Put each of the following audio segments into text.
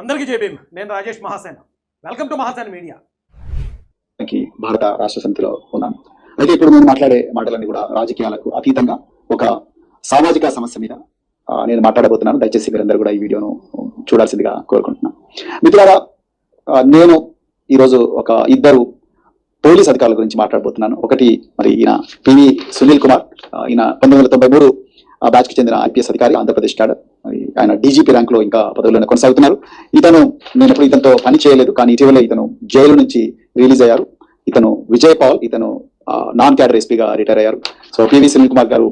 అందరికీ జేబీఎం నేను Rajesh Mahasena. Welcome to Mahasena media. భారత రాష్ట్ర సమితిలో ఉన్నాను. అయితే ఇప్పుడు నేను మాట్లాడే మాటలన్నీ కూడా రాజకీయాలకు అతీతంగా ఒక సామాజిక సమస్య మీద నేను మాట్లాడబోతున్నాను. దయచేసి మీరందరూ కూడా ఈ వీడియోను చూడాల్సిందిగా కోరుకుంటున్నాను. మిత్రులారా నేను ఈరోజు ఒక ఇద్దరు పోలీస్ అధికారుల గురించి మాట్లాడబోతున్నాను. ఒకటి మరి ఈయన పివి సునీల్ కుమార్ ఈయన పంతొమ్మిది వందల తొంభై మూడు బ్యాచ్ చెందిన ఐపీఎస్ అధికారి ఆంధ్రప్రదేశ్ క్యాడర్ ఆయన డీజీపీ ర్యాంక్లో ఇంకా పదవులను కొనసాగుతున్నారు. ఇతను నేను ఎప్పుడు ఇతనితో పని చేయలేదు కానీ ఇటీవలే ఇతను జైలు నుంచి రిలీజ్ అయ్యారు. ఇతను విజయ్ పాల్ ఇతను నాన్ క్యాడర్ ఎస్పీగా రిటైర్ అయ్యారు. సో పివి సునీల్ కుమార్ గారు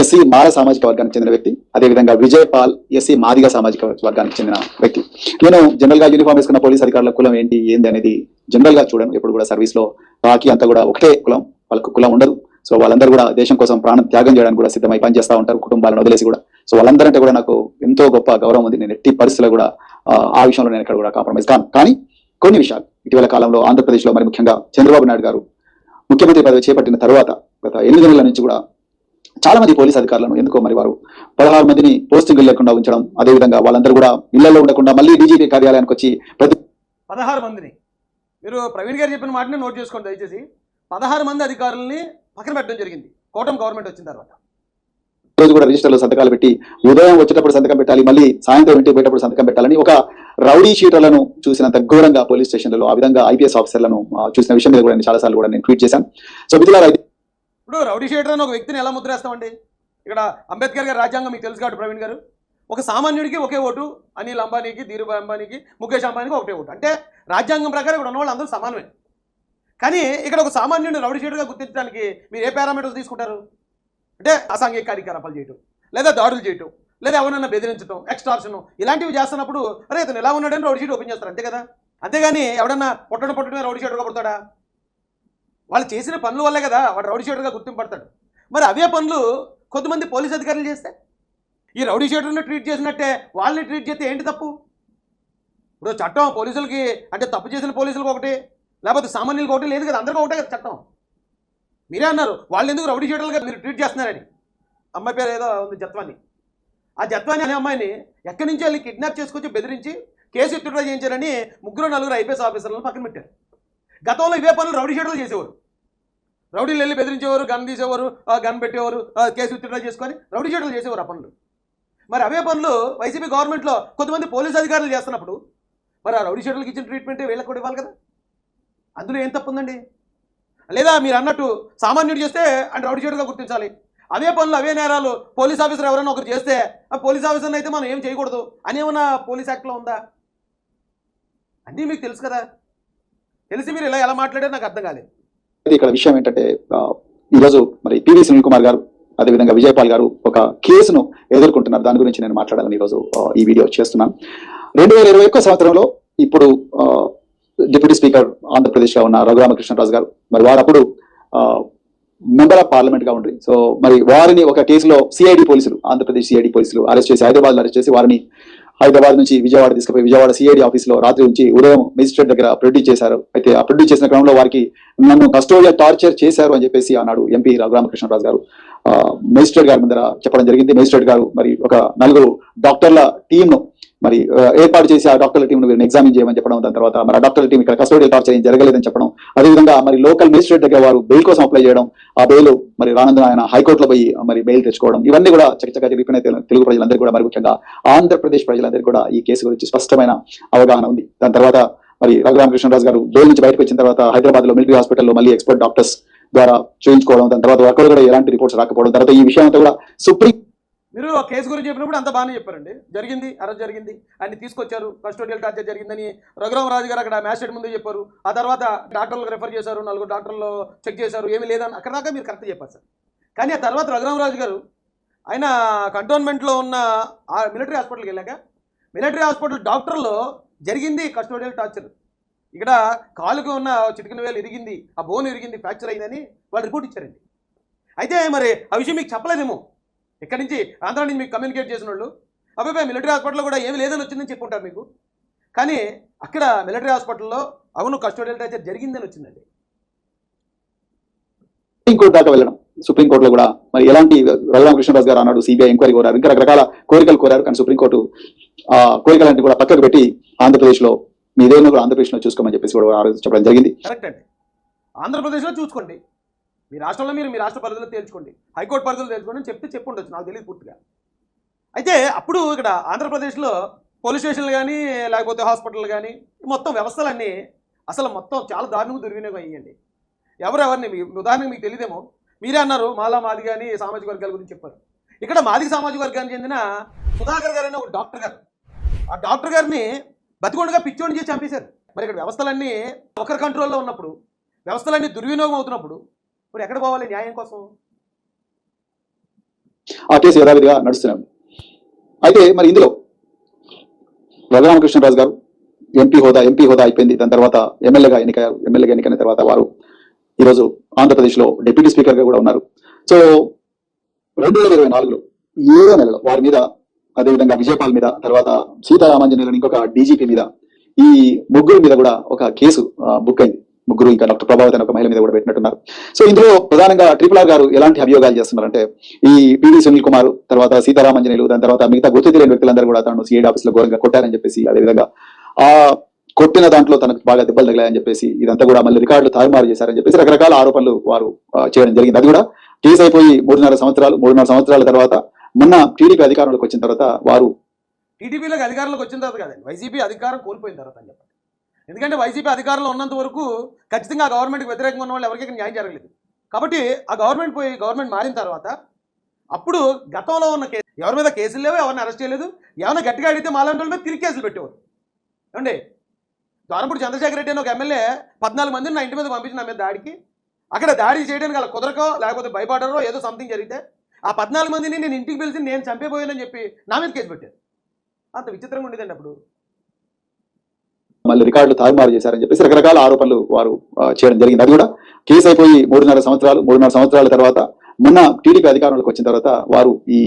ఎస్సీ మాల సామాజిక వర్గానికి చెందిన వ్యక్తి. అదేవిధంగా విజయ్ పాల్ ఎస్సీ మాదిగ సామాజిక వర్గానికి చెందిన వ్యక్తి. నేను జనరల్గా యూనిఫామ్ వేసుకున్న పోలీస్ అధికారుల కులం ఏంటి ఏంది అనేది జనరల్గా చూడను. ఎప్పుడు కూడా సర్వీస్లో రాకి అంతా కూడా ఒకటే కులం వాళ్ళకు కులం ఉండదు. సో వాళ్ళందరూ కూడా దేశం కోసం ప్రాణం త్యాగం చేయడానికి కూడా సిద్ధమై పనిచేస్తూ ఉంటారు కుటుంబాలను వదిలేసి కూడా. సో వాళ్ళందరంటే కూడా నాకు ఎంతో గొప్ప గౌరవం ఉంది. నేను ఎట్టి పరిస్థితుల్లో కూడా ఆ, విషయంలో నేను ఇక్కడ కూడా కాంప్రమైజ్ కాను. కానీ కొన్ని విషయాలు ఇటీవల కాలంలో ఆంధ్రప్రదేశ్లో మరి ముఖ్యంగా చంద్రబాబు నాయుడు గారు ముఖ్యమంత్రి పదవి చేపట్టిన తర్వాత గత ఎనిమిది నెలల నుంచి కూడా చాలా మంది పోలీస్ అధికారులను ఎందుకో మరి వారు పదహారు మందిని పోస్టింగ్ లేకుండా ఉంచడం అదేవిధంగా వాళ్ళందరూ కూడా ఇళ్ళలో ఉండకుండా మళ్ళీ డీజీపీ కార్యాలయానికి వచ్చి ప్రతి పదహారు మందిని. మీరు ప్రవీణ్ గారు చెప్పిన మాటని నోట్ చేసుకోండి దయచేసి. పదహారు మంది అధికారులని పక్కన పెట్టడం జరిగింది. కూటమి గవర్నమెంట్ వచ్చిన తర్వాత. రోజు కూడా రిజిస్టర్లో సంతకాలు పెట్టి ఉదయం వచ్చేటప్పుడు సంతకం పెట్టాలి మళ్ళీ సాయంత్రం ఇంటికి పోయేటప్పుడు సంతకం పెట్టాలని ఒక రౌడీ షీటర్లను చూసినంత ఘోరంగా పోలీస్ స్టేషన్లలో ఆ విధంగా ఐపీఎస్ ఆఫీసర్లను చూసిన విషయం మీద కూడా నేను చాలాసార్లు కూడా నేను ట్వీట్ చేశాను. సో మిత్రులారా ఇప్పుడు రౌడీ షీటర్ అని ఒక వ్యక్తిని ఎలా ముద్రేస్తామండి ఇక్కడ అంబేద్కర్ గారి రాజ్యాంగం మీకు తెలుసు కాబట్టి ప్రవీణ్ గారు. ఒక సామాన్యుడికి ఒకే ఓటు అనిల్ అంబానీకి ధీరుభాయ్ అంబానీకి ముఖేష్ అంబానీకి ఒకటే ఓటు. అంటే రాజ్యాంగం ప్రకారం ఇక్కడ ఉన్న వాళ్ళు అందరూ సమానమే. కానీ ఇక్కడ ఒక సామాన్యుడిని రౌడీ షీటర్గా గుర్తించడానికి మీరు ఏ పారామీటర్స్ తీసుకుంటారు? అంటే అసాంఘిక కార్యకలాపాలు చేయటం లేదా దాడులు చేయటం లేదా ఎవరైనా బెదిరించడం ఎక్స్టార్షన్ ఇలాంటివి చేస్తున్నప్పుడు అరే ఇతను ఎలా ఉన్నాడని రౌడీ షీట్ ఓపెన్ చేస్తారు అంతే కదా? అంతేగాని ఎవడన్నా పొట్టడం పొట్టడమే రౌడీ షీటర్గా పడతాడా వాళ్ళు చేసిన పనుల వల్లే కదా వాడు రౌడీ షీటర్గా గుర్తింపడతాడు మరి అవే పనులు కొంతమంది పోలీస్ అధికారులు చేస్తే? ఈ రౌడీ షీటర్ని ట్రీట్ చేసినట్టే వాళ్ళని ట్రీట్ చేస్తే ఏంటి తప్పు? ఇప్పుడు చట్టం పోలీసులకి అంటే తప్పు చేసిన పోలీసులకు ఒకటి. లేకపోతే సామాన్యులకు ఒకటి లేదు కదా అందరికీ ఒకటే కదా చట్టం. మీరే అన్నారు వాళ్ళు ఎందుకు రౌడీ షీటర్లుగా మీరు ట్రీట్ చేస్తున్నారని. అమ్మాయి పేరు ఏదో ఉంది జత్వాన్ని ఆ జత్వాన్ని అనే అమ్మాయిని ఎక్కడి నుంచి వెళ్ళి కిడ్నాప్ చేసుకొచ్చి బెదిరించి కేసు విత్డ్రా చేయించారని ముగ్గురు నలుగురు ఐపీఎస్ ఆఫీసర్లను పక్కన పెట్టారు. గతంలో ఇవే పనులు రౌడీ షీటర్లు చేసేవారు. రౌడీలు వెళ్ళి బెదిరించేవారు గన్ తీసేవారు ఆ గన్ పెట్టేవారు ఆ కేసు విత్డ్రా చేసుకొని రౌడీ షీటర్లు చేసేవారు ఆ పనులు. మరి అవే పనులు వైసీపీ గవర్నమెంట్లో కొంతమంది పోలీస్ అధికారులు చేస్తున్నప్పుడు మరి ఆ రౌడీ షీటర్లకు ఇచ్చిన ట్రీట్మెంట్ వీళ్ళకి కూడా ఇవ్వాలి కదా? అందులో ఏం తప్పు ఉందండి లేదా మీరు అన్నట్టు సామాన్యుడు చేస్తే అంటే రౌడీ షీటర్గా గుర్తించాలి. అవే పనులు అవే నేరాలు పోలీస్ ఆఫీసర్ ఎవరైనా ఒకరు చేస్తే ఆ పోలీస్ ఆఫీసర్ని అయితే మనం ఏం చేయకూడదు? అని ఏమన్నా పోలీస్ యాక్ట్లో ఉందా? అన్నీ మీకు తెలుసు కదా. తెలిసి మీరు ఇలా ఎలా మాట్లాడారు నాకు అర్థం కాలేదు. ఇక్కడ విషయం ఏంటంటే ఈరోజు మరి పివి సునీల్ కుమార్ గారు అదేవిధంగా విజయపాల్ గారు ఒక కేసును ఎదుర్కొంటున్నారు. దాని గురించి నేను మాట్లాడాలని ఈరోజు ఈ వీడియో చేస్తున్నాను. రెండు వేల ఇరవై ఒక్క సంవత్సరంలో ఇప్పుడు డిప్యూటీ స్పీకర్ ఆంధ్రప్రదేశ్లో ఉన్న రఘురామకృష్ణరాజు గారు. మరి వారు అప్పుడు మెంబర్ ఆఫ్ పార్లమెంట్గా ఉండ్రి సో మరి వారిని ఒక కేసులో సిఐడి పోలీసులు ఆంధ్రప్రదేశ్ సిఐడి పోలీసులు అరెస్ట్ చేసి హైదరాబాద్ అరెస్ట్ చేసి వారిని హైదరాబాద్ నుంచి విజయవాడ తీసుకుపోయి విజయవాడ సిఐడి ఆఫీస్లో రాత్రి ఉంచి ఉదయం మెజిస్ట్రేట్ దగ్గర ప్రొడ్యూస్ చేశారు. అయితే ఆ ప్రొడ్యూస్ చేసిన క్రమంలో వారికి నన్ను కస్టోడియల్ టార్చర్ చేశారు అని చెప్పేసి ఆనాడు ఎంపీ రఘురామకృష్ణరాజు గారు. మెజిస్ట్రేట్ గారి ముందర చెప్పడం జరిగింది. మెజిస్ట్రేట్ గారు మరి ఒక నలుగురు డాక్టర్ల టీమ్ మరి ఏర్పాటు చేసి ఆ డాక్టర్ల టీమ్ వీరిని ఎగ్జామిన్ చేయమని చెప్పడం దాని తర్వాత మరి ఆ డాక్టర్ల టీం ఇక్కడ కస్టోడియల్ టార్చర్ ఏం జరగలేదని చెప్పడం అదేవిధంగా మరి లోకల్ మేజిస్ట్రేట్ దగ్గర వారు బెయిల్ కోసం అప్లై చేయడం ఆ బెయిల్ మరి రానందున ఆయన హైకోర్టులో పోయి మరి బెయిల్ తెచ్చుకోవడం ఇవన్నీ కూడా చక్కగా జరిగిపోయిన తెలుగు ప్రజలందరికీ కూడా మరి ముఖ్యంగా ఆంధ్రప్రదేశ్ ప్రజలందరికీ కూడా ఈ కేసు గురించి స్పష్టమైన అవగాహన ఉంది. దాని తర్వాత మరి రఘురామకృష్ణరాజు గారు బెయిల్ నుంచి బయటకు వచ్చిన తర్వాత హైదరాబాద్లో మిలిటరీ హాస్పిటల్లో మళ్ళీ ఎక్స్పర్ట్ డాక్టర్స్ ద్వారా చేయించుకోవడం దాని తర్వాత అక్కడ కూడా ఎలాంటి రిపోర్ట్స్ రాకపోవడం తర్వాత ఈ విషయం అంతా కూడా సుప్రీం మీరు ఆ కేసు గురించి చెప్పినప్పుడు అంత బాగానే చెప్పారండి. జరిగింది అరెస్ట్ జరిగింది అన్ని తీసుకొచ్చారు కస్టోడియల్ టార్చర్ జరిగిందని రఘురామరాజు గారు అక్కడ మ్యాజిస్ట్రేట్ ముందు చెప్పారు. ఆ తర్వాత డాక్టర్లకు రెఫర్ చేశారు నలుగురు డాక్టర్లు చెక్ చేశారు ఏమీ లేదని అక్కడ దాకా మీరు కరెక్ట్ చెప్పారు సార్. కానీ ఆ తర్వాత రఘురామరాజు గారు ఆయన కంటోన్మెంట్లో ఉన్న ఆ మిలిటరీ హాస్పిటల్కి వెళ్ళాక మిలిటరీ హాస్పిటల్ డాక్టర్లో జరిగింది కస్టోడియల్ టార్చర్. ఇక్కడ కాలుకు ఉన్న చిటికిన వేలు ఇరిగింది ఆ బోన్ ఇరిగింది ఫ్రాక్చర్ అయిందని వాళ్ళు రిపోర్ట్ ఇచ్చారండి. అయితే మరి ఆ విషయం మీకు చెప్పలేదేమో. ఇక్కడి నుంచి? ఆంధ్ర నుంచి మీకు కమ్యూనికేట్ చేసిన వాళ్ళు. అబ్బాయి మిలిటరీ హాస్పిటల్లో కూడా ఏమి లేదని వచ్చిందని చెప్పుంటారు మీకు. కానీ అక్కడ మిలిటరీ హాస్పిటల్లో అవును కస్టోడియల్ టార్చర్ జరిగిందని వచ్చిందండి. సుప్రీంకోర్టు దాకా వెళ్ళడం. సుప్రీంకోర్టులో కూడా మరి ఎలాంటి రఘురామకృష్ణరాజు గారు అన్నాడు సిబిఐ ఎంక్వైరీ కోరారు ఇంకా రకరకాల కోరికలు కోరారు. కానీ సుప్రీంకోర్టు ఆ కోరికలన్నీ కూడా పక్కకు పెట్టి ఆంధ్రప్రదేశ్లో మీదేమో కూడా ఆంధ్రప్రదేశ్లో చూసుకోమని చెప్పేసి కూడా చెప్పడం జరిగింది. కరెక్ట్ అండి. ఆంధ్రప్రదేశ్లో చూసుకోండి. మీ రాష్ట్రంలో మీరు మీ రాష్ట్ర పరిధిలో తేల్చుకోండి. హైకోర్టు పరిధిలో తేల్చుకోండి అని చెప్తే చెప్పు ఉండొచ్చు. నాకు తెలియదు పూర్తిగా. అయితే అప్పుడు ఇక్కడ ఆంధ్రప్రదేశ్లో పోలీస్ స్టేషన్లు కానీ లేకపోతే హాస్పిటల్ కానీ మొత్తం వ్యవస్థలన్నీ అసలు మొత్తం చాలా దారుణంగా దుర్వినియోగం అయ్యండి ఎవరెవరిని మీ ఉదాహరణకు మీకు తెలియదేమో మీరే అన్నారు మాలా మాది కానీ సామాజిక వర్గాల గురించి చెప్పారు. ఇక్కడ మాదిక సామాజిక వర్గానికి చెందిన సుధాకర్ గారు అనే ఒక డాక్టర్ గారు. ఆ డాక్టర్ గారిని బతికొండగా పిచ్చోడిని చేసి చంపేశారు. మరి ఇక్కడ వ్యవస్థలన్నీ ఒకరి కంట్రోల్లో ఉన్నప్పుడు వ్యవస్థలన్నీ దుర్వినియోగం అవుతున్నప్పుడు మరి ఎక్కడ పోవాలి న్యాయం కోసం? ఆ కేసు యథావిధిగా నడుస్తున్నాం. అయితే మరి ఇందులో రఘురామకృష్ణరాజు గారు ఎంపీ హోదా ఎంపీ హోదా అయిపోయింది. దాని తర్వాత ఎమ్మెల్యేగా ఎన్నికయ్యారు. ఎమ్మెల్యేగా ఎన్నికైన తర్వాత వారు ఈరోజు ఆంధ్రప్రదేశ్లో డిప్యూటీ స్పీకర్గా కూడా ఉన్నారు. సో రెండు వేల ఇరవై నాలుగులో ఏడో నెలలో వారి మీద అదేవిధంగా విజయపాల్ మీద తర్వాత సీతారామాంజనేయులని ఇంకొక డీజీపీ మీద ఈ ముగ్గురు మీద కూడా ఒక కేసు బుక్ అయింది. ముగ్గురు ఇంకా డాక్టర్ ప్రభావతి అనే ఒక మహిళ మీద కూడా పెట్టినట్టున్నారు. సో ఇందులో ప్రధానంగా ట్రిపుల్ ఆర్ గారు ఎలాంటి అభియోగాలు చేస్తున్నారంటే ఈ పివి సునీల్ కుమార్ తర్వాత సీతారామంజనేయులు దాని తర్వాత మిగతా గుర్తు తెలియని వ్యక్తులందరూ కూడా తను సిఐడి ఆఫీస్లో ఘోరంగా కొట్టారని చెప్పేసి అదేవిధంగా ఆ కొట్టిన దాంట్లో తనకు బాగా దెబ్బలు తగిలాయని చెప్పేసి ఇదంతా కూడా మళ్ళీ రికార్డులు తారుమారు చేశారని చెప్పేసి రకరకాల ఆరోపణలు వారు చేయడం జరిగింది. అది కూడా కేసు అయిపోయి మూడున్నర సంవత్సరాలు మూడున్నర సంవత్సరాల తర్వాత మొన్న టీడీపీ అధికారంలోకి వచ్చిన తర్వాత వారు టీడీపీలకు అధికారంలోకి వచ్చిన తర్వాత కదండి. వైసీపీ అధికారం కోల్పోయిన తర్వాత అని ఎందుకంటే వైసీపీ అధికారంలో ఉన్నంత వరకు ఖచ్చితంగా ఆ గవర్నమెంట్కి వ్యతిరేకంగా ఉన్న వాళ్ళు ఎవరికి న్యాయం జరగలేదు. కాబట్టి ఆ గవర్నమెంట్ పోయి గవర్నమెంట్ మారిన తర్వాత అప్పుడు గతంలో ఉన్న కేసు ఎవరి మీద కేసులు లేవు ఎవరిని అరెస్ట్ చేయలేదు. ఏమైనా గట్టిగా అడిగితే మాలాంటి వాళ్ళ మీద తిరిగి కేసులు పెట్టేవారు. ఏమండి? ద్వారంపూడి చంద్రశేఖర రెడ్డి అని ఒక ఎమ్మెల్యే పద్నాలుగు మందిని నా ఇంటి మీద పంపించిన నా మీద దాడికి. అక్కడ దాడి చేయడానికి అలా కుదరకో లేకపోతే భయపడరో ఏదో సంథింగ్ జరిగితే ఆ పద్నాలుగు మందిని నేను ఇంటికి పిలిచి నేను చంపేపోయానని చెప్పి నా మీద కేసు పెట్టారు. అంత విచిత్రంగా ఉండేదండి అప్పుడు. మళ్ళీ రికార్డులు తారుమారు చేశారని చెప్పేసి రకరకాల ఆరోపణలు వారు చేయడం జరిగింది. అది కూడా కేసు అయిపోయి మూడున్నర సంవత్సరాలు మూడున్నర సంవత్సరాల తర్వాత మొన్న టీడీపీ అధికారంలోకి వచ్చిన తర్వాత వారు ఈ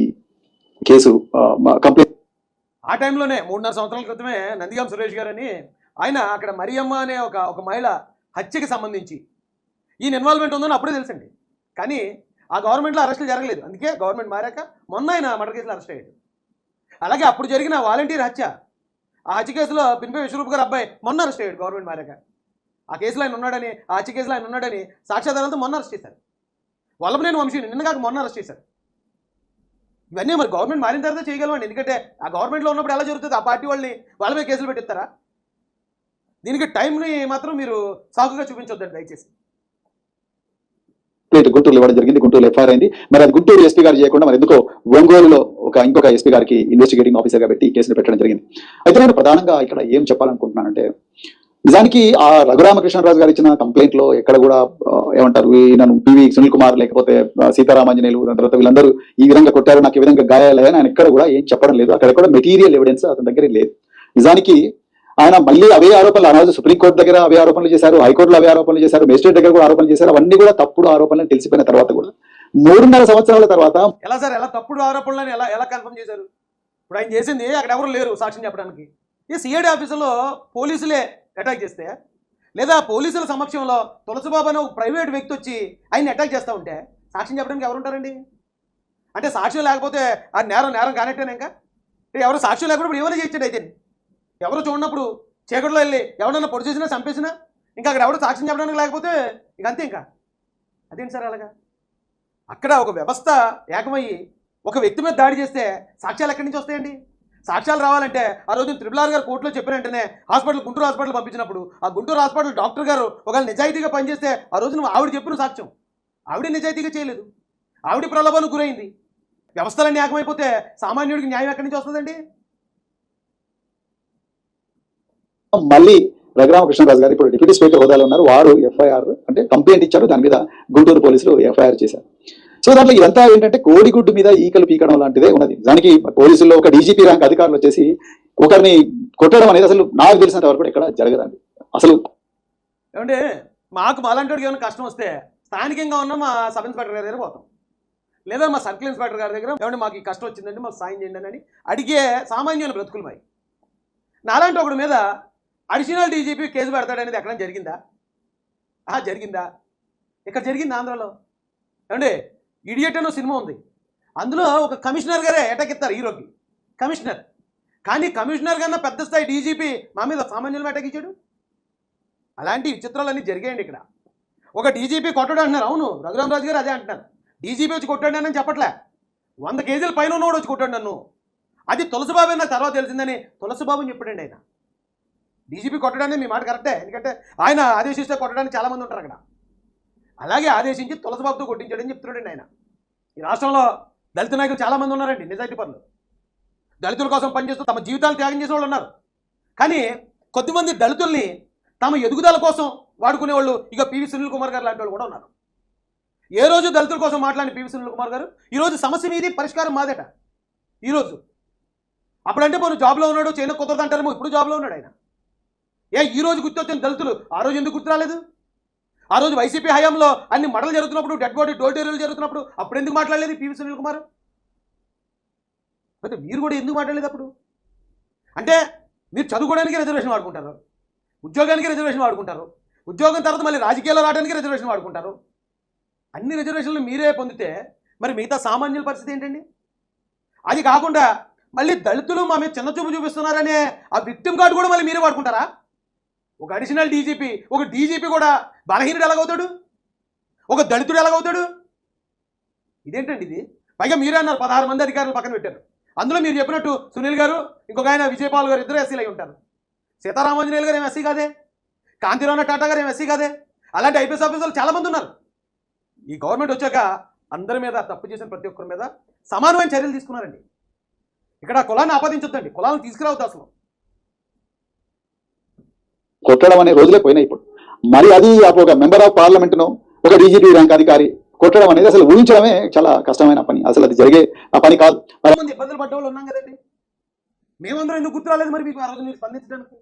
కేసు కంప్లీట్ ఆ టైంలోనే మూడున్నర సంవత్సరాల క్రితమే నందిగాం సురేష్ గారు అని ఆయన అక్కడ మరియమ్మ అనే ఒక ఒక మహిళ హత్యకి సంబంధించి ఈయన ఇన్వాల్వ్మెంట్ ఉందని అప్పుడే తెలుసండి కానీ ఆ గవర్నమెంట్లో అరెస్టులు జరగలేదు. అందుకే గవర్నమెంట్ మారాక మొన్న ఆయన మర్డర్ కేసులో అరెస్ట్ అయ్యాడు. అలాగే అప్పుడు జరిగిన వాలంటీర్ హత్య ఆ హత్య కేసులో పిన్పే విశ్వరూప్ గారు అబ్బాయి మొన్న అరెస్ట్ అయ్యాడు గవర్నమెంట్ మారాక. ఆ కేసులో ఆయన ఉన్నాడని ఆ హత్య కేసులో ఆయన ఉన్నాడని సాక్ష్యాధారాలతో మొన్న అరెస్ట్ చేశారు. వల్లభనేని వంశీని నిన్న కాక మొన్న అరెస్ట్ చేశారు. ఇవన్నీ మరి గవర్నమెంట్ మారిన తర్వాత చేయగలమండి. ఎందుకంటే ఆ గవర్నమెంట్లో ఉన్నప్పుడు ఎలా జరుగుతుంది? ఆ పార్టీ వాళ్ళని వాళ్ళ మీద కేసులు పెట్టిస్తారా? దీనికి టైంని మాత్రం మీరు సాకుగా చూపించొద్దండి దయచేసి. గుంటూరులో ఇవ్వడం జరిగింది. గుంటూరులో ఎఫ్ఐఆర్ అయింది. మరి అది గుంటూరు ఎస్పీ గారు చేయకుండా మరి ఎందుకో ఒంగోలులో ఒక ఇంకొక ఎస్పీ గారికి ఇన్వెస్టిగేటింగ్ ఆఫీసర్గా పెట్టి కేసులు పెట్టడం జరిగింది. అయితే నేను ప్రధానంగా ఇక్కడ ఏం చెప్పాలనుకుంటున్నానంటే నిజానికి ఆ రఘురామకృష్ణరాజు గారు ఇచ్చిన కంప్లైంట్లో ఎక్కడ కూడా ఏమంటారు నన్ను పివి సునీల్ కుమార్ లేకపోతే సీతారామాంజనేయులు దాని తర్వాత వీళ్ళందరూ ఈ విధంగా కొట్టారు నాకు ఈ విధంగా గాయాలయ్యాని ఆయన ఎక్కడ కూడా ఏం చెప్పడం లేదు. అక్కడ కూడా మెటీరియల్ ఎవిడెన్స్ అతని దగ్గర లేదు. నిజానికి ఆయన మళ్ళీ అవే ఆరోపణలు ఆ సుప్రీంకోర్టు దగ్గర అవే ఆరోపణలు చేశారు హైకోర్టులో అవే ఆరోపణలు చేశారు మేజిస్ట్రేట్ దగ్గర కూడా ఆరోపణలు చేశారు అవన్నీ కూడా తప్పుడు ఆరోపణలు తెలిసిపోయిన తర్వాత కూడా మూడున్నర సంవత్సరాల తర్వాత ఎలా సార్? ఎలా తప్పుడు ఆరోపణలని ఎలా ఎలా కన్ఫర్మ్ చేశారు? ఇప్పుడు ఆయన చేసింది అక్కడ ఎవరు లేరు సాక్ష్యం చెప్పడానికి. ఈ సిఐడి ఆఫీసులో పోలీసులే అటాక్ చేస్తే లేదా పోలీసుల సమక్షంలో తులసిబాబు అనే ఒక ప్రైవేట్ వ్యక్తి వచ్చి ఆయన అటాక్ చేస్తూ ఉంటే సాక్ష్యం చెప్పడానికి ఎవరు ఉంటారండి? అంటే సాక్ష్యం లేకపోతే ఆ నేరం నేరం కానట్టేనా ఇంకా? ఎవరు సాక్ష్యం లేకుండా ఎవరు చేయించాడు అయితే. ఎవరు చూడనప్పుడు చీకటిలో వెళ్ళి ఎవరన్నా పొడి చేసినా చంపేసినా ఇంకా అక్కడ ఎవరు సాక్ష్యం చెప్పడానికి లేకపోతే ఇక అంతే ఇంకా. అదేంటి సార్ అలాగా? అక్కడ ఒక వ్యవస్థ ఏకమయ్యి ఒక వ్యక్తి మీద దాడి చేస్తే సాక్ష్యాలు ఎక్కడి నుంచి వస్తాయండి? సాక్ష్యాలు రావాలంటే ఆ రోజు త్రిపులార్ గారు కోర్టులో చెప్పిన వెంటనే హాస్పిటల్ గుంటూరు హాస్పిటల్ పంపించినప్పుడు ఆ గుంటూరు హాస్పిటల్ డాక్టర్ గారు ఒకవేళ నిజాయితీగా పనిచేస్తే ఆ రోజు నువ్వు ఆవిడ చెప్పిన సాక్ష్యం. ఆవిడ నిజాయితీగా చేయలేదు. ఆవిడ ప్రలోభానికి గురైంది. వ్యవస్థలన్నీ ఏకమైపోతే సామాన్యుడికి న్యాయం ఎక్కడి నుంచి వస్తుందండి? మళ్ళీ రఘురామకృష్ణరాజు గారు ఇప్పుడు డిప్యూటీ స్పీకర్ హోదాలో ఉన్నారు. వారు ఎఫ్ఐఆర్ అంటే కంప్లైంట్ ఇచ్చారు. దాని మీద గుంటూరు పోలీసులు ఎఫ్ఐఆర్ చేశారు. సో దాంట్లో ఇదంతా ఏంటంటే కోడిగుడ్డు మీద ఈకలు పీకడం లాంటిదే ఉన్నది. దానికి పోలీసుల్లో ఒక డీజీపీ ర్యాంక్ అధికారులు వచ్చేసి ఒకరిని కొట్టడం అనేది అసలు నాకు తెలిసినంత వరకు కూడా ఇక్కడ జరగదండి. అసలు ఏమంటే మాకు మాలాంటి ఏమైనా కష్టం వస్తే స్థానికంగా ఉన్న మా సబ్ ఇన్స్పెక్టర్ గారి దగ్గర పోతాం. లేదా మా సర్కిల్ ఇన్స్పెక్టర్ గారి దగ్గర ఏమంటే మాకు ఈ కష్టం వచ్చిందండి మాకు సాయం చేయండి అని అడిగే సామాన్యుల బ్రతుకులు మాయి. నాలాంటి ఒకడి మీద అడిషనల్ డీజీపీ కేసు పెడతాడనేది ఎక్కడ జరిగిందా? ఆ, జరిగిందా? ఇక్కడ జరిగింది ఆంధ్రాలో? ఏమండి ఇడియట్ అనే సినిమా ఉంది. అందులో ఒక కమిషనర్ గారే అటాక్ ఇస్తారు హీరోకి. కమిషనర్. కానీ కమిషనర్ కన్నా పెద్ద స్థాయి డీజీపీ మా మీద సామాన్యులు అటాక్ ఇచ్చాడు? అలాంటి విచిత్రాలన్నీ జరిగాయండి ఇక్కడ. ఒక డీజీపీ కొట్టడు అంటున్నారు. అవును రఘురామరాజు గారు అదే అంటున్నారు. డీజీపీ వచ్చి కొట్టాడు అని చెప్పట్లే. వంద కేజీల పైన ఉన్నవాడు వచ్చి కొట్టాడు నన్ను. అది తులసిబాబు నాకు తర్వాత తెలిసిందని తులసిబాబుని చెప్పాడండి ఆయన. డీజీపీ కొట్టడానికి మీ మాట కరెక్టే. ఎందుకంటే ఆయన ఆదేశిస్తే కొట్టడానికి చాలామంది ఉంటారు అక్కడ. అలాగే ఆదేశించి తులసిబాబుతో కొట్టించాడని చెప్తున్నాడండి ఆయన. ఈ రాష్ట్రంలో దళిత నాయకులు చాలామంది ఉన్నారండి నిజాయితీ పనులు దళితుల కోసం పనిచేస్తూ తమ జీవితాలు త్యాగం చేసే వాళ్ళు ఉన్నారు. కానీ కొద్దిమంది దళితుల్ని తమ ఎదుగుదల కోసం వాడుకునే వాళ్ళు ఇక పివి సునీల్ కుమార్ గారు లాంటి వాళ్ళు కూడా ఉన్నారు. ఏ రోజు దళితుల కోసం మాట్లాడిన పివి సునీల్ కుమార్ గారు ఈరోజు సమస్య మీది పరిష్కారం మాదేట. ఈరోజు అప్పుడంటే పోను జాబ్లో ఉన్నాడు చేయన కుదరదు అంటారేమో ఇప్పుడు జాబ్లో ఉన్నాడు ఆయన. ఏ ఈ రోజు గుర్తొచ్చిన దళితులు? ఆ రోజు ఎందుకు గుర్తు రాలేదు? ఆ రోజు వైసీపీ హయాంలో అన్ని మడలు జరుగుతున్నప్పుడు డెడ్ బాడీ డోర్ డెలివరీలు జరుగుతున్నప్పుడు అప్పుడు ఎందుకు మాట్లాడలేదు పివి సునీల్ కుమార్? అయితే మీరు కూడా ఎందుకు మాట్లాడలేదు అప్పుడు? అంటే మీరు చదువుకోవడానికి రిజర్వేషన్ వాడుకుంటారు. ఉద్యోగానికి రిజర్వేషన్ వాడుకుంటారు. ఉద్యోగం తర్వాత మళ్ళీ రాజకీయాల్లో రావడానికి రిజర్వేషన్ వాడుకుంటారు. అన్ని రిజర్వేషన్లు మీరే పొందితే మరి మిగతా సామాన్యుల పరిస్థితి ఏంటండి? అది కాకుండా మళ్ళీ దళితులు మా మీద చిన్న చూపు చూపిస్తున్నారనే ఆ విక్టిమ్ కార్డు కూడా మళ్ళీ మీరే వాడుకుంటారా? ఒక అడిషనల్ డీజీపీ ఒక డీజీపీ కూడా బలహీనుడు ఎలాగవుతాడు? ఒక దళితుడు ఎలాగవుతాడు? ఇదేంటండి ఇది? పైగా మీరే అన్నారు పదహారు మంది అధికారులు పక్కన పెట్టారు. అందులో మీరు చెప్పినట్టు సునీల్ గారు ఇంకొక ఆయన విజయపాల్ గారు ఇద్దరు ఎస్సీలు అయి ఉంటారు సీతారామాంజనేయులు గారు ఏం ఎస్సీ కాదే? కాంతిరాణ టాటా గారు ఏం ఎస్సీ కాదే? అలాంటి ఐపీఎస్ ఆఫీసర్లు చాలామంది ఉన్నారు. ఈ గవర్నమెంట్ వచ్చాక అందరి మీద తప్పు చేసిన ప్రతి ఒక్కరి మీద సమానమైన చర్యలు తీసుకున్నారండి. ఇక్కడ కులాన్ని ఆపాదించొద్దండి. కులాలను తీసుకురావద్దు అసలు. కొట్టడం అనే రోజులే పోయినాయి ఇప్పుడు. మరి అది ఒక మెంబర్ ఆఫ్ పార్లమెంట్ను ఒక డీజీపీ ర్యాంక్ అధికారి కొట్టడం అనేది అసలు ఊహించడమే చాలా కష్టమైన పని. అసలు అది జరిగే ఆ పని కాదు. ఇబ్బందులు పడ్డ వాళ్ళు ఉన్నాం కదండి. మేమందరం ఎందుకు గుర్తు రాలేదు మరి మీకు ఆ రోజు మీరు స్పందించడానికి?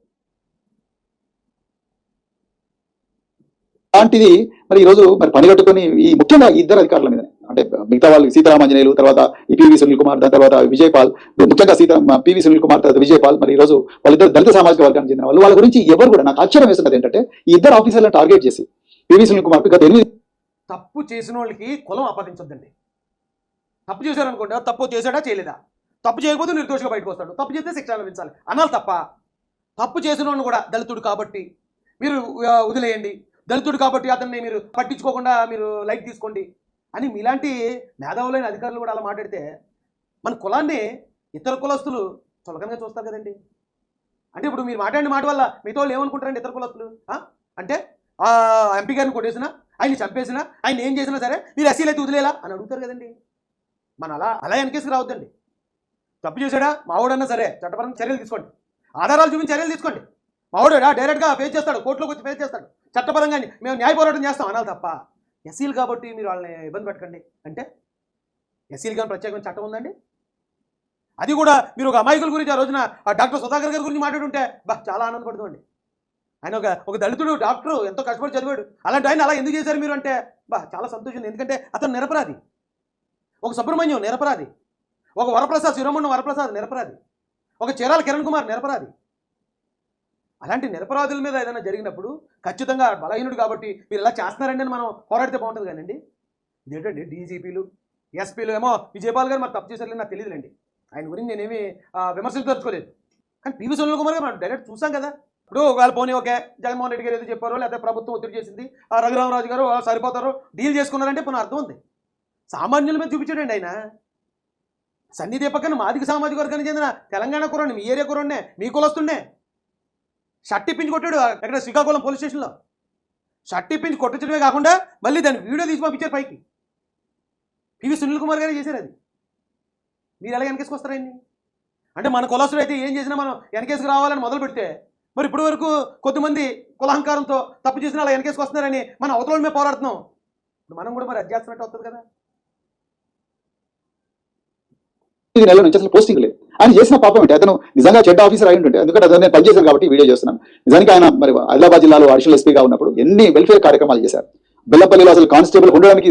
అలాంటిది మరి ఈ రోజు మరి పని కట్టుకొని ఈ ముఖ్యంగా ఇద్దరు అధికారుల మీద అంటే మిగతా వాళ్ళు సీతారామాంజనేయులు తర్వాత ఈ పివి సునీల్ కుమార్ దాని తర్వాత విజయపాల్ ముఖ్యంగా సీతా పివి సునీల్ కుమార్ తర్వాత విజయపాల్ మరి ఈరోజు రోజు వాళ్ళిద్దరు దళిత సామాజిక వర్గానికి చెందిన వాళ్ళు. వాళ్ళ గురించి ఎవరు కూడా నాకు ఆశ్చర్యం వేస్తున్నది ఏంటంటే ఈ ఇద్దరు ఆఫీసర్లను టార్గెట్ చేసి పివి సునీల్ కుమార్ గత ఎనిమిది తప్పు చేసిన వాళ్ళకి కులం అప్పగించొద్దండి. తప్పు చేశారనుకోండి తప్పు చేశాడా చేయలేదా? తప్పు చేయకపోతే నిర్దోషిగా బయటకు వస్తాడు. తప్పు చేస్తే శిక్ష అనుభవించాలి. అనాలి తప్ప తప్పు చేసిన కూడా దళితుడు కాబట్టి మీరు వదిలేయండి. దళితుడు కాబట్టి అతన్ని మీరు పట్టించుకోకుండా మీరు లైట్ తీసుకోండి. అని మీలాంటి మేధావులైన అధికారులు కూడా అలా మాట్లాడితే మన కులాన్ని ఇతర కులస్తులు చులకనగా చూస్తారు కదండి. అంటే ఇప్పుడు మీరు మాట్లాడిన మాట వల్ల మిగతా వాళ్ళు ఏమనుకుంటారండి ఇతర కులస్తులు? అంటే ఎంపీ గారిని కొట్టేసినా ఆయన చంపేసినా ఆయన ఏం చేసినా సరే మీరు ఎస్సీలు అయితే వదిలేలా అని అడుగుతారు కదండి. మన అలా అలా వెనకేసి రావద్దండి. తప్పు చేశాడా? మావాడన్నా సరే చట్టపరంగా చర్యలు తీసుకోండి. ఆధారాలు చూపించి చర్యలు తీసుకోండి. మావాడు డైరెక్ట్గా ఫేస్ చేస్తాడు కోర్టులోకి వచ్చి ఫేస్ చేస్తాడు. చట్టపరంగా మేము న్యాయ పోరాటం చేస్తాం అనాలి తప్ప. ఎస్సీలు కాబట్టి మీరు వాళ్ళని ఇబ్బంది పెట్టకండి. అంటే ఎస్సీలు కానీ ప్రత్యేకమైన చట్టం ఉందండి? అది కూడా మీరు ఒక అమాయకుల గురించి ఆ రోజున ఆ డాక్టర్ సుధాకర్ గారి గురించి మాట్లాడుంటే బా చాలా ఆనందపడుతుంది ఆయన ఒక ఒక దళితుడు డాక్టర్ ఎంతో కష్టపడి చదివాడు. అలాంటి ఆయన అలా ఎందుకు చేశారు మీరు అంటే బా చాలా సంతోషం. ఎందుకంటే అతను నిరపరాధి. ఒక సుబ్రహ్మణ్యం నిరపరాధి. ఒక వరప్రసాద్ శిరోమణ్యం వరప్రసాద్ నిరపరాధి. ఒక చీరాల కిరణ్ కుమార్ నిరపరాధి. అలాంటి నిరపరాధుల మీద ఏదైనా జరిగినప్పుడు ఖచ్చితంగా బలహీనుడు కాబట్టి మీరు ఇలా చేస్తున్నారండి అని మనం పోరాడితే బాగుంటుంది కానండి. ఇదేంటండి? డీజీపీలు ఎస్పీలు ఏమో విజయపాల్ గారు మరి తప్పు చేశారని నాకు తెలియదులేండి. ఆయన గురించి నేనేమి ఆ, విమర్శలు తెచ్చుకోలేదు. కానీ పివి సునీల్ కుమార్ గారు మనం డైరెక్ట్ చూసాం కదా. ఇప్పుడు ఒకవేళ పోనీ ఓకే జగన్మోహన్ రెడ్డి గారు ఏదో చెప్పారో లేకపోతే ప్రభుత్వం ఒత్తిడి చేసింది ఆ రఘురామరాజు గారు సరిపోతారు డీల్ చేసుకున్నారంటే పోనీ అర్థం ఉంది. సామాన్యుల మీద చూపించాడండి ఆయన. సన్నిధి పక్కన మాదిక సామాజిక వర్గానికి చెందిన తెలంగాణ కురండి మీ ఏరియా కురండే మీ కులొస్తుండే షర్ట్ ఇప్పించి కొట్టాడు ఎక్కడ శ్రీకాకుళం పోలీస్ స్టేషన్లో. షర్ట్ ఇప్పించి కొట్టించడమే కాకుండా మళ్ళీ దాన్ని వీడియో తీసి పంపించారు పైకి. పివి సునీల్ కుమార్ గారే చేశారు అది. మీరు ఎలా వెనకేసుకొస్తారండి అంటే మన కులాసులు అయితే ఏం చేసినా మనం వెనకేసుకు రావాలని మొదలు పెడితే మరి ఇప్పటి వరకు కొద్దిమంది కులహంకారంతో తప్పు చేసిన అలా వెనకేసుకొస్తున్నారని మనం అవతల మీద పోరాడుతున్నాం. ఇప్పుడు మనం కూడా మరి అది వస్తుంది కదా. నుంచి అసలు పోస్టింగ్ లేదు. ఆయన చేసిన పాపం ఏంటి? అతను నిజంగా చెడ్డ ఆఫీసర్ అయి ఉంటుంటే ఎందుకంటే అతను నేను పనిచేశాను కాబట్టి వీడియో చేస్తున్నాను. నిజానికి ఆయన మరి ఆదిలాబాద్ జిల్లాలో అడిషనల్ ఎస్పీగా ఉన్నప్పుడు ఎన్ని వెల్ఫేర్ కార్యక్రమాలు చేశారు? బెల్లపల్లిలో అసలు కానిస్టేబుల్ ఉండడానికి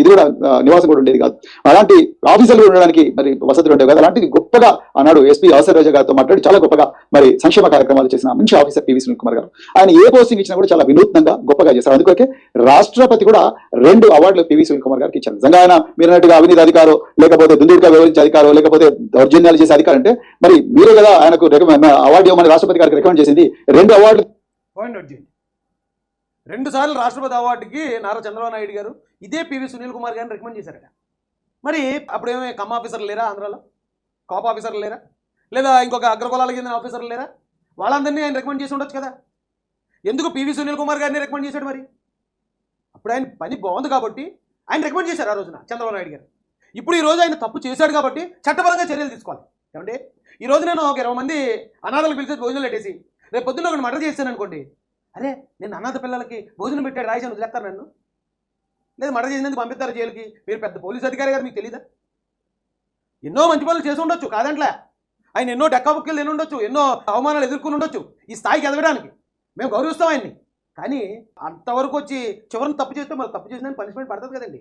ఇది కూడా నివాసం కూడా ఉండేది కాదు. అలాంటి ఆఫీసర్లు ఉండడానికి మరి వసతులు ఉండేవి కాదు. అలాంటి గొప్పగా ఆనాడు ఎస్పీ అవసర రాజా గారితో మాట్లాడి చాలా గొప్పగా మరి సంక్షేమ కార్యక్రమాలు చేసిన మంచి ఆఫీసర్ పివి సునీల్ కుమార్ గారు. ఆయన ఏ పోస్టింగ్ ఇచ్చినా కూడా చాలా వినూత్నంగా గొప్పగా చేశారు. అందుకే రాష్ట్రపతి కూడా రెండు అవార్డులు పివి సునీల్ కుమార్ గారికి ఇచ్చారు. నిజంగా ఆయన మీరు అన్నట్టుగా అవినీతి అధికారు లేకపోతే దుందుడుగా వివరించే అధికారు లేకపోతే దౌర్జన్యాలు చేసే అధికారు అంటే మరి మీరే కదా ఆయనకు అవార్డు ఇవ్వమని రాష్ట్రపతి గారికి రికమెండ్ చేసింది. రెండు అవార్డులు రెండుసార్లు రెండు సార్లు రాష్ట్రపతి అవార్డుకి నారా చంద్రబాబు నాయుడు గారు ఇదే పివి సునీల్ కుమార్ గారిని రికమెండ్ చేశారట. మరి అప్పుడు ఏమి కమ్మ ఆఫీసర్లు లేరా ఆంధ్రాలో? కాప్ ఆఫీసర్లు లేరా? లేదా ఇంకొక అగ్రకులాల కింద ఆఫీసర్లు లేరా? వాళ్ళందరినీ ఆయన రికమెండ్ చేసి ఉండొచ్చు కదా. ఎందుకు పివి సునీల్ కుమార్ గారిని రికమెండ్ చేశాడు మరి? అప్పుడు ఆయన పని బాగుంది కాబట్టి ఆయన రికమెండ్ చేశారు ఆ రోజున చంద్రబాబు నాయుడు గారు. ఇప్పుడు ఈ రోజు ఆయన తప్పు చేశాడు కాబట్టి చట్టపరంగా చర్యలు తీసుకోవాలి. ఏమంటే ఈ రోజు నేను ఒక ఇరవై మంది అనాథలు పిలిచి భోజనం పెట్టేసి రేపు పొద్దున్న ఒకటి మర్డర్ చేశాను అనుకోండి అరే నేను అనాథ పిల్లలకి భోజనం పెట్టాడు రాయిశాను వదిలేస్తారు నన్ను? లేదు మర్డర్ చేసినందుకు పంపిస్తారు జైలుకి? మీరు పెద్ద పోలీస్ అధికారి గారు మీకు తెలీదా? ఎన్నో మంచి పనులు చేసి ఉండొచ్చు కాదంట్లే? ఆయన ఎన్నో డెక్కబుక్కలు తిని ఉండొచ్చు ఎన్నో అవమానాలు ఎదుర్కొని ఉండొచ్చు ఈ స్థాయికి ఎదగడానికి. మేము గౌరవిస్తాం ఆయన్ని. కానీ అంతవరకు వచ్చి చివరిని తప్పు చేస్తే మళ్ళీ తప్పు చేసిన పనిష్మెంట్ పడుతుంది కదండి.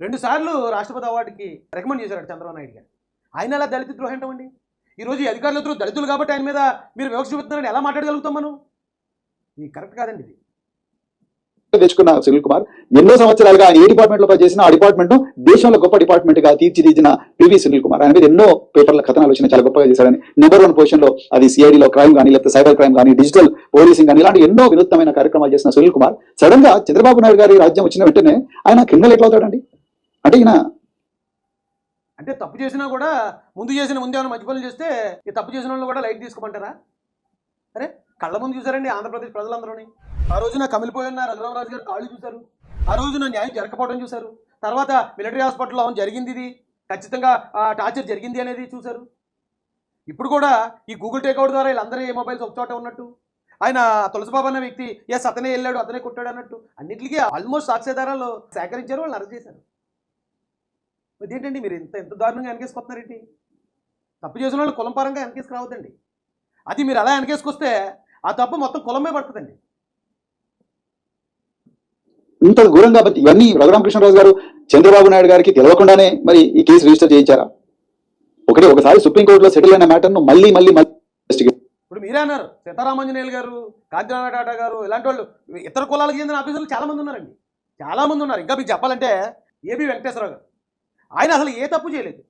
రెండుసార్లు రాష్ట్రపతి అవార్డుకి రికమెండ్ చేశారు చంద్రబాబు నాయుడు గారు. ఆయన ఎలా దళిత ద్రోహం అంటామండి? ఈరోజు ఈ అధికారులు దళితులు కాబట్టి ఆయన మీద మీరు వివక్ష చూపుతున్నారని ఎలా మాట్లాడగలుగుతాం మనం? ఇది కరెక్ట్ కాదండి ఇది. తెచ్చుకున్న సునీల్ కుమార్ ఎన్నో సంవత్సరాలుగా ఆయన ఏ డిపార్ట్మెంట్లో పనిచేసిన ఆ డిపార్ట్మెంట్ దేశంలో గొప్ప డిపార్ట్మెంట్గా తీర్చిదిద్దిన పివి సునీల్ కుమార్. ఆయన మీద ఎన్నో పేపర్ల కథనాలు వచ్చినాయి చాలా గొప్పగా చేశారని. నెంబర్ వన్ పొజిషన్లో అది సిఐడిలో క్రైమ్ కానీ లేకపోతే సైబర్ క్రైమ్ కానీ డిజిటల్ పోలీసింగ్ కానీ ఇలాంటి ఎన్నో వినూత్నమైన కార్యక్రమాలు చేసిన సునీల్ కుమార్ సడన్గా చంద్రబాబు నాయుడు గారి రాజ్యం వచ్చిన వెంటనే ఆయన క్రిమినల్ ఎట్లా అవుతాడండి? అంటే ఈయన అంటే తప్పు చేసినా కూడా ముందు చేసిన ముందేమైనా మంచి పనులు చేస్తే ఈ తప్పు చేసిన వాళ్ళు కూడా లైట్ తీసుకోమంటారా? అరే కళ్ళ ముందు చూసారండి ఆంధ్రప్రదేశ్ ప్రజలందరూని. ఆ రోజున కమిలిపోయిన రఘురామరాజు గారు కాళ్ళు చూశారు. ఆ రోజున న్యాయం జరగకపోవడం చూశారు. తర్వాత మిలిటరీ హాస్పిటల్లో జరిగింది ఇది. ఖచ్చితంగా ఆ టార్చర్ జరిగింది అనేది చూశారు. ఇప్పుడు కూడా ఈ గూగుల్ టేక్అవుట్ ద్వారా వీళ్ళందరూ ఏ మొబైల్స్ ఒక చోట ఉన్నట్టు ఆయన తులసిబాబు అన్న వ్యక్తి ఎస్ అతనే వెళ్ళాడు అతనే కొట్టాడు అన్నట్టు అన్నిటికీ ఆల్మోస్ట్ సాక్ష్యాధారాలు సేకరించారు వాళ్ళు అరెస్ట్ చేశారు. ఏంటండి మీరు ఇంత ఎంత దారుణంగా వెనకేసుకొస్తున్నారేంటి? తప్పు చేసిన వాళ్ళు కులం పరంగా వెనకేసుకు రావద్దండి అది మీరు అలా వెనకేసుకొస్తే ఆ తప్పు మొత్తం కులమే పడుతుందండి. ఇంత ఘోరంగా బతి- ఇవన్నీ రఘురామకృష్ణరాజు గారు చంద్రబాబు నాయుడు గారికి తెలియకుండానే మరి ఈ కేసు రిజిస్టర్ చేయించారా? ఒకటి ఒకసారి సుప్రీంకోర్టులో సెటిల్ అయిన మ్యాటర్ను మళ్ళీ మళ్ళీ మళ్ళీ ఇప్పుడు మీరే అన్నారు సీతారామంజనేయులు గారు కాంతినారాయణ టాటా గారు ఇలాంటి వాళ్ళు ఇతర కులాలకు చెందిన ఆఫీసర్లు చాలా మంది ఉన్నారండి. చాలా మంది ఉన్నారు. ఇంకా మీకు చెప్పాలంటే ఏబి వెంకటేశ్వరరావు గారు. ఆయన అసలు ఏ తప్పు చేయలేదు.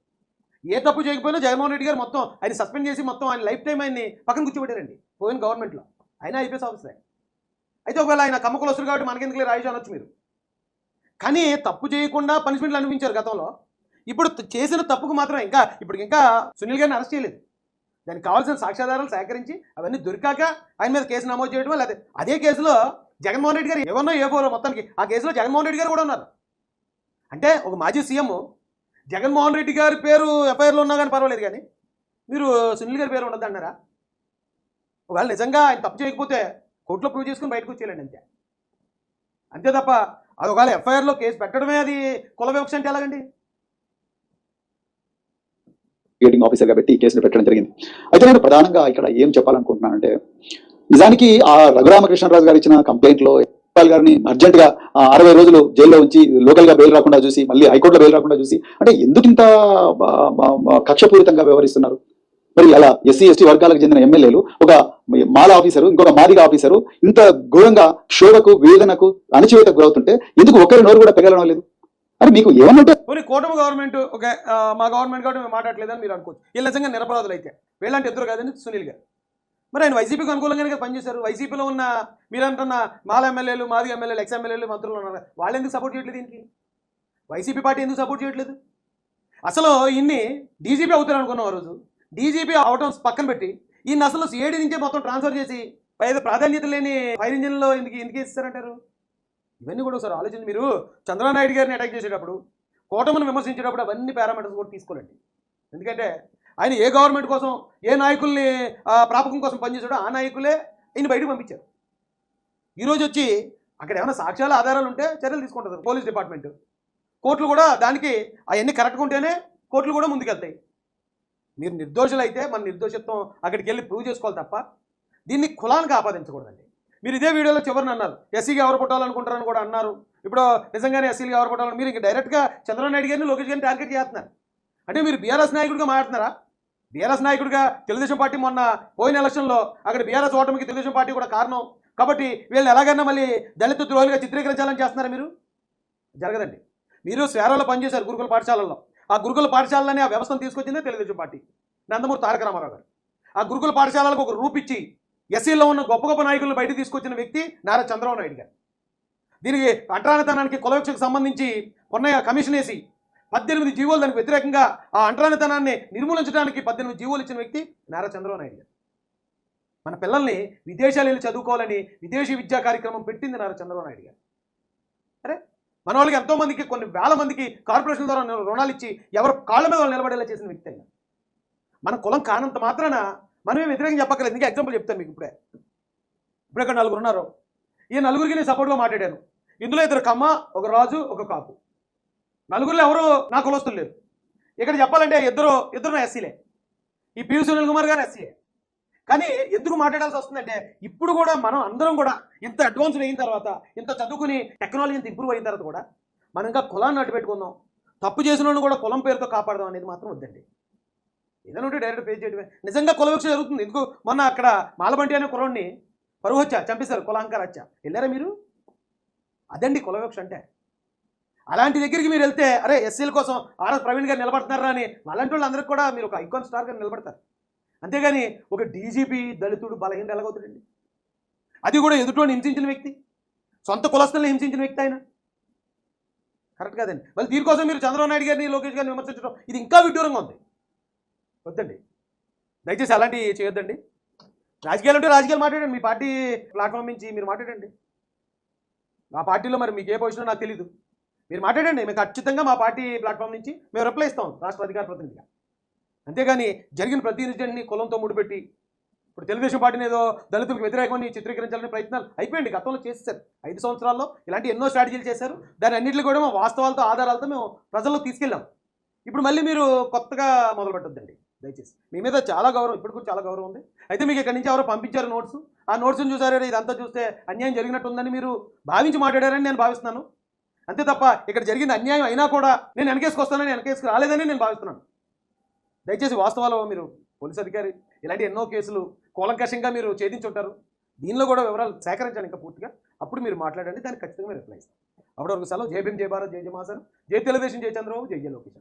ఏ తప్పు చేయకపోయినా జగన్మోహన్ రెడ్డి గారు మొత్తం ఆయన సస్పెండ్ చేసి మొత్తం ఆయన లైఫ్ టైం ఆయన్ని పక్కన కూర్చోబెట్టారండి పోయిన గవర్నమెంట్లో. ఆయన ఐపీఎస్ ఆఫీసరే. అయితే ఒకవేళ ఆయన కమ్మకులు వస్తారు కాబట్టి మనకెందుకు రాయిష్ అనొచ్చు మీరు. కానీ తప్పు చేయకుండా పనిష్మెంట్లు అనిపించారు గతంలో. ఇప్పుడు చేసిన తప్పుకు మాత్రం ఇంకా ఇప్పుడు ఇంకా సునీల్ గారిని అరెస్ట్ చేయలేదు. దానికి కావాల్సిన సాక్ష్యాధారాలు సేకరించి అవన్నీ దొరికాక ఆయన మీద కేసు నమోదు చేయడం లేదా అదే కేసులో జగన్మోహన్ రెడ్డి గారు ఎవరినో ఏ ఫోరో మొత్తానికి ఆ కేసులో జగన్మోహన్ రెడ్డి గారు కూడా ఉన్నారు. అంటే ఒక మాజీ సీఎం జగన్మోహన్ రెడ్డి గారి పేరు ఎఫ్ఐఆర్లో ఉన్నా కానీ పర్వాలేదు కానీ మీరు సునీల్ గారి పేరు ఉండదు అన్నారా? ఒకవేళ నిజంగా ఆయన తప్పు చేయకపోతే కోర్టులో ప్రూవ్ చేసుకుని బయటకు వచ్చేయాలండి అంతే. అంతే తప్ప అది ఒకవేళ ఎఫ్ఐఆర్లో కేసు పెట్టడమే అది కుల వివక్ష అంటే ఎలాగండి? ఇన్వెస్టిగేటింగ్ ఆఫీసర్గా పెట్టి ఈ కేసును పెట్టడం జరిగింది. అయితే నేను ప్రధానంగా ఇక్కడ ఏం చెప్పాలనుకుంటున్నానంటే నిజానికి ఆ రఘురామకృష్ణరాజు గారు ఇచ్చిన కంప్లైంట్లో లో గారిని అర్జెంటుగా అరవై రోజులు జైల్లో ఉంచి లోకల్గా బెయిల్ రాకుండా చూసి మళ్ళీ హైకోర్టులో బెయిల్ రాకుండా చూసి అంటే ఎందుకు ఇంత కక్షపూరితంగా వ్యవహరిస్తున్నారు? మరి అలా ఎస్సీ ఎస్టీ వర్గాలకు చెందిన ఎమ్మెల్యేలు ఒక మాల ఆఫీసరు ఇంకొక మాదిగ ఆఫీసరు ఇంత ఘోరంగా క్షోభకు వేదనకు అణచివేతకు గురవుతుంటే ఎందుకు ఒకరి నోరు కూడా పెరగడం లేదు? అని మీకు ఏమన్నంటే పోనీ కూటమి గవర్నమెంట్ ఓకే మా గవర్నమెంట్ కాబట్టి మేము మాట్లాడలేదని మీరు అనుకోవచ్చు. వీళ్ళు నిజంగా నిరపరాధులు అయితే వీళ్ళంటే ఎదురు కాదని సునీల్ గారు. మరి ఆయన వైసీపీకి అనుకూలంగానే కదా పనిచేశారు. వైసీపీలో ఉన్న మీరంటున్న మాల ఎమ్మెల్యేలు మాది ఎమ్మెల్యేలు ఎక్స్ ఎమ్మెల్యేలు మంత్రులు ఉన్నారు. వాళ్ళు ఎందుకు సపోర్ట్ చేయట్లేదు దీనికి? వైసీపీ పార్టీ ఎందుకు సపోర్ట్ చేయట్లేదు? అసలు ఇన్ని డీజీపీ అవుతారు అనుకున్నాం ఆ రోజు. డీజీపీ అవటం పక్కన పెట్టి ఈయన అసలు సిఐడి నుంచే మొత్తం ట్రాన్స్ఫర్ చేసి పైన ప్రాధాన్యత లేని ఫైర్ ఇంజిన్లో ఎందుకు ఎందుకు ఇస్తారంటారు ఇవన్నీ కూడా ఒకసారి ఆలోచించి మీరు చంద్రబాబు నాయుడు గారిని అటాక్ చేసేటప్పుడు కూటమిని విమర్శించేటప్పుడు అవన్నీ పారామీటర్స్ కూడా తీసుకోలేండి ఎందుకంటే ఆయన ఏ గవర్నమెంట్ కోసం ఏ నాయకుల్ని ప్రాపకం కోసం పనిచేశాడో ఆ నాయకులే ఈయన బయటకు పంపించారు. ఈరోజు వచ్చి అక్కడ ఏమైనా సాక్ష్యాలు ఆధారాలు ఉంటే చర్యలు తీసుకుంటారు పోలీస్ డిపార్ట్మెంట్. కోర్టులు కూడా దానికి అవన్నీ కరెక్ట్గా ఉంటేనే కోర్టులు కూడా ముందుకెళ్తాయి. మీరు నిర్దోషులు అయితే మన నిర్దోషత్వం అక్కడికి వెళ్ళి ప్రూవ్ చేసుకోవాలి తప్ప దీన్ని కులానికి ఆపాదించకూడదండి. మీరు ఇదే వీడియోలో చివరిని అన్నారు. ఎస్సీకి ఎవరు పుట్టాలనుకుంటారని కూడా అన్నారు. ఇప్పుడు నిజంగానే ఎస్సీలు ఎవరు పుట్టాలని మీరు ఇంకా డైరెక్ట్గా చంద్రబాబు నాయుడు గారిని లోకేష్ గారిని టార్గెట్ చేస్తున్నారు. అంటే మీరు బీఆర్ఎస్ నాయకుడిగా మాట్లాడుతున్నారా బీఆర్ఎస్ నాయకుడిగా తెలుగుదేశం పార్టీ మొన్న పోయిన ఎలక్షన్లో అక్కడ బీఆర్ఎస్ ఓటమికి తెలుగుదేశం పార్టీ కూడా కారణం. కాబట్టి వీళ్ళని ఎలాగైనా మళ్ళీ దళిత ద్రోహులుగా చిత్రీకరించాలని చేస్తున్నారా మీరు? జరగదండి. మీరు శ్వేరాలో పనిచేశారు గురుకుల పాఠశాలల్లో. ఆ గురుకుల పాఠశాలలోనే ఆ వ్యవస్థను తీసుకొచ్చిందే తెలుగుదేశం పార్టీ. నందమూరి తారక రామారావు గారు. ఆ గురుకుల పాఠశాలలకు ఒక రూపిచ్చి ఎస్సీలో ఉన్న గొప్ప గొప్ప నాయకులను బయట తీసుకొచ్చిన వ్యక్తి నారా చంద్రబాబు నాయుడు గారు. దీనికి అట్రానితనానికి కులవిక్షకు సంబంధించి కొన్న కమిషన్ వేసి పద్దెనిమిది జీవోలు దానికి వ్యతిరేకంగా ఆ అంటరానితనాన్ని నిర్మూలించడానికి పద్దెనిమిది జీవోలు ఇచ్చిన వ్యక్తి నారా చంద్రబాబు నాయుడు గారు. మన పిల్లల్ని విదేశాలు వెళ్ళి చదువుకోవాలని విదేశీ విద్యా కార్యక్రమం పెట్టింది నారా చంద్రబాబు నాయుడు గారు. అరే మన వాళ్ళకి ఎంతోమందికి కొన్ని వేల మందికి కార్పొరేషన్ ద్వారా రుణాలు ఇచ్చి ఎవరు కాళ్ళ మీద వాళ్ళు నిలబడేలా చేసిన వ్యక్తి అయినా మన కులం కానంత మాత్రాన మనమే వ్యతిరేకం చెప్పక్కర్లేదు. ఇంకా ఎగ్జాంపుల్ చెప్తాను మీకు ఇప్పుడే. ఇప్పుడు ఇక్కడ నలుగురు ఉన్నారు. ఈ నలుగురికి నేను సపోర్ట్గా మాట్లాడాను. ఇందులో ఇద్దరు కమ్మ ఒక రాజు ఒక కాపు. నలుగురిలో ఎవరు నా కులస్తులు లేరు. ఇక్కడ చెప్పాలంటే ఇద్దరు ఇద్దరు ఎస్సీలే. ఈ పివి సునీల్ కుమార్ గారు ఎస్సీయే. కానీ ఎందుకు మాట్లాడాల్సి వస్తుందంటే ఇప్పుడు కూడా మనం అందరం కూడా ఇంత అడ్వాన్స్ అయిన తర్వాత ఇంత చదువుకుని టెక్నాలజీ ఇంత ఇంప్రూవ్ అయిన తర్వాత కూడా మనం ఇంకా కులాన్ని అడ్డు పెట్టుకుందాం. తప్పు చేసిన కూడా కులం పేరుతో కాపాడదాం అనేది మాత్రం వద్దండి. ఏదైనా ఉంటే డైరెక్ట్ పే చేయడమే. నిజంగా కులవిక్ష జరుగుతుంది. ఎందుకు? మొన్న అక్కడ మాలబంటి అనే కులాన్ని పరువు వచ్చా చంపేశారు కులాంకార వచ్చా వెళ్ళారా మీరు? అదండి కులవిక్ష అంటే. అలాంటి దగ్గరికి మీరు వెళ్తే అరే ఎస్సీల కోసం ఆర్ఎస్ ప్రవీణ్ గారు నిలబడుతున్నారా అని అలాంటి వాళ్ళందరికీ కూడా మీరు ఒక ఐకాన్ స్టార్ గారు నిలబడతారు. అంతేగాని ఒక డీజీపీ దళితుడు బలహీన ఎలాగవుతాడండి? అది కూడా ఎదుటోని హింసించిన వ్యక్తి. సొంత కులస్తుల్ని హింసించిన వ్యక్తి ఆయన. కరెక్ట్ కాదండి. మళ్ళీ దీనికోసం మీరు చంద్రబాబు నాయుడు గారిని లోకేష్ గారిని విమర్శించడం ఇది ఇంకా విడ్డూరంగా ఉంది. వద్దండి. దయచేసి అలాంటివి చేయొద్దండి. రాజకీయాలు అంటే రాజకీయాలు మాట్లాడండి. మీ పార్టీ ప్లాట్ఫామ్ నుంచి మీరు మాట్లాడండి. నా పార్టీలో మరి మీకు ఏ పొజిషన్ నాకు తెలీదు. మీరు మాట్లాడండి మేము ఖచ్చితంగా మా పార్టీ ప్లాట్ఫామ్ నుంచి మేము రిప్లై ఇస్తాం రాష్ట్ర అధికార ప్రతినిధిగా. అంతేగాని జరిగిన ప్రతి ఇన్సిడెంట్ని కులంతో ముడిపెట్టి ఇప్పుడు తెలుగుదేశం పార్టీని ఏదో దళితులకు వ్యతిరేకమని చిత్రీకరించాలని ప్రయత్నాలు అయిపోయింది గతంలో చేశారు ఐదు సంవత్సరాల్లో ఇలాంటి ఎన్నో స్ట్రాటజీలు చేశారు. దాని అన్నింటిలో కూడా మా వాస్తవాలతో ఆధారాలతో మేము ప్రజల్లో తీసుకెళ్ళాం. ఇప్పుడు మళ్ళీ మీరు కొత్తగా మొదలు పెట్టద్దండి దయచేసి. మీ మీద చాలా గౌరవం ఇప్పుడు కూడా చాలా గౌరవం ఉంది. అయితే మీకు ఇక్కడి నుంచి ఎవరో పంపించారు నోట్స్. ఆ నోట్స్ని చూసారే ఇదంతా చూస్తే అన్యాయం జరిగినట్టుందని మీరు భావించి మాట్లాడారని నేను భావిస్తున్నాను. అంతే తప్ప ఇక్కడ జరిగిన అన్యాయం అయినా కూడా నేను వెనకేసుకొస్తానని వెనకేసుకు రాలేదని నేను భావిస్తున్నాను. దయచేసి వాస్తవాలు మీరు పోలీస్ అధికారి ఇలాంటి ఎన్నో కేసులు కూలంకషంగా మీరు ఛేదించుంటారు. దీనిలో కూడా వివరాలు సేకరించాను ఇంకా పూర్తిగా. అప్పుడు మీరు మాట్లాడండి దానికి ఖచ్చితంగా రిప్లై ఇస్తాను. అప్పటి వరకు సెలవు. జై భీమ్ జై భారత్ జై జయ మహాసన్ జై తెలుగుదేశం జై చంద్రబాబు జై జయ లోకేష్